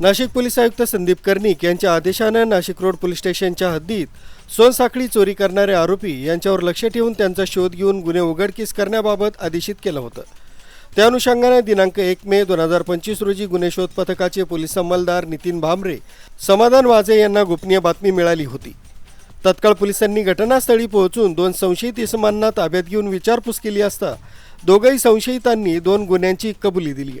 Nashik police आयुक्त संदीप कर्णिक यांच्या आदेशानं Nashik road police स्टेशनच्या हद्दीत सोनसाखळी चोरी करणारे आरोपी यांच्यावर लक्ष ठेवून त्यांचा शोध घेऊन गुन्हे उघडकीस करण्याबाबत आदेशित केलं होतं. त्या अनुषंगाने दिनांक एक मे दोन हजार पंचवीस रोजी गुन्हे शोध पथकाचे पोलीस अंमलदार नितीन भांबरे समाधान वाजे यांना गोपनीय बातमी मिळाली होती. तत्काळ पोलिसांनी घटनास्थळी पोहोचून दोन संशयित इसमांना ताब्यात घेऊन विचारपूस केली असता दोघंही संशयितांनी दोन गुन्ह्यांची कबुली दिली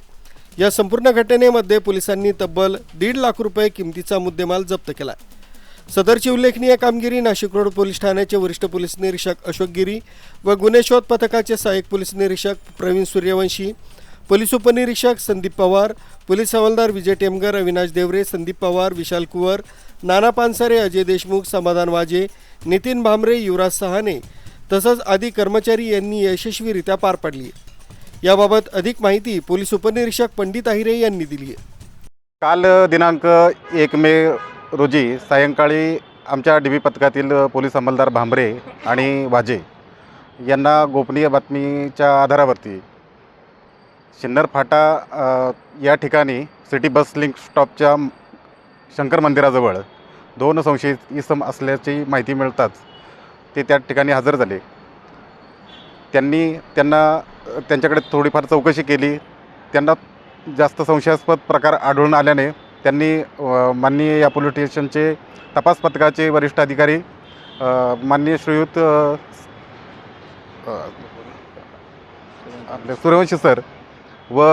या संपूर्ण घटनेमध्ये पोलिसांनी तब्बल दीड लाख रुपये किमतीचा मुद्देमाल जप्त केला. सदरची उल्लेखनीय कामगिरी नाशिक रोड पोलीस ठाण्याचे वरिष्ठ पोलीस निरीक्षक अशोक गिरी व गुन्हे शोध पथकाचे सहाय्यक पोलीस निरीक्षक प्रवीण सूर्यवंशी पोलीस उपनिरीक्षक संदीप पवार पोलीस हवालदार विजय टेमगर अविनाश देवरे संदीप पवार विशाल कुवर नाना पानसरे अजय देशमुख समाधान वाजे नितीन भामरे युवराज सहाने तसंच आदी कर्मचारी यांनी यशस्वीरित्या पार पाडली. याबाबत अधिक माहिती पोलीस उपनिरीक्षक पंडित आहिरे यांनी दिली आहे. काल दिनांक एक मे रोजी सायंकाळी आमच्या डी बी पथकातील पोलीस अंमलदार भांबरे आणि वाजे यांना गोपनीय बातमीच्या आधारावरती सिन्नर फाटा या ठिकाणी सिटी बस लिंक स्टॉपच्या शंकर मंदिराजवळ दोन संशयित इसम असल्याची माहिती मिळताच ते त्या ठिकाणी हजर झाले. त्यांनी त्यांना त्यांच्याकडे थोडीफार चौकशी केली. त्यांना जास्त संशयास्पद प्रकार आढळून आल्याने त्यांनी माननीय या पोलीस स्टेशनचे तपास पथकाचे वरिष्ठ अधिकारी माननीय श्रीयुत आपले सूर्यवंशी सर व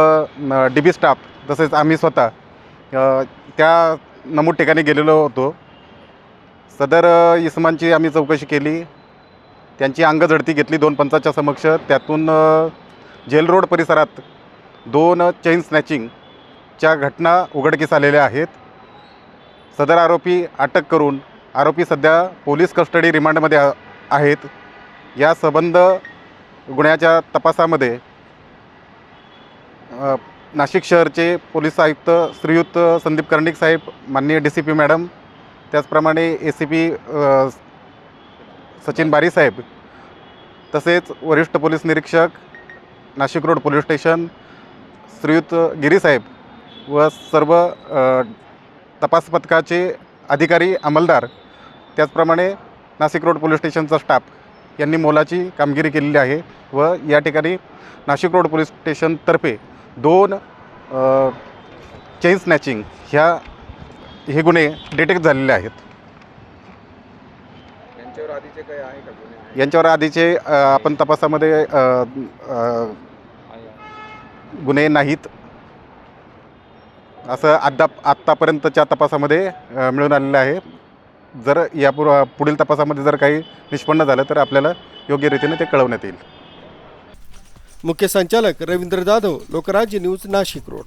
डी बी स्टाफ तसेच आम्ही स्वतः त्या नमूद ठिकाणी गेलेलो होतो. सदर इसमांची आम्ही चौकशी केली. त्यांची अंगझडती घेतली दोन पंचाच्या समक्ष. त्यातून जेल रोड परिसरात दोन चेन स्नॅचिंगच्या घटना उघडकीस आलेल्या आहेत. सदर आरोपी अटक करून आरोपी सध्या पोलीस कस्टडी रिमांडमध्ये आहेत. या संबंध गुन्ह्याच्या तपासामध्ये नाशिक शहरचे पोलीस आयुक्त श्रीयुत संदीप कर्णिक साहेब माननीय डी सी पी मॅडम त्याचप्रमाणे ए सी पी सचिन बारी साहेब तसेच वरिष्ठ पोलीस निरीक्षक नाशिक रोड पोलीस स्टेशन श्रीयुत गिरीसाहेब व सर्व तपास पथकाचे अधिकारी अंमलदार त्याचप्रमाणे नाशिक रोड पोलीस स्टेशनचा स्टाफ यांनी मोलाची कामगिरी केलेली आहे व या ठिकाणी नाशिक रोड पोलीस स्टेशनतर्फे दोन चेन स्नॅचिंग ह्या हे गुन्हे डिटेक्ट झालेले आहेत. आधीचे काही आहे का गुन्हे आहे? यांच्यावर आधीचे अ, आपण तपासामध्ये अ, अ, गुन्हे नाहीत. असं अद्याप आत्तापर्यंतच्या तपासामध्ये अ, मिळून आलेलं आहे. जर या पुर पुढील तपासामध्ये जर काही निष्पन्न झालं तर आपल्याला योग्य रीतीने ते कळवण्यात येईल. मुख्य संचालक रवींद्र जाधव लोकराज्य न्यूज नाशिक रोड.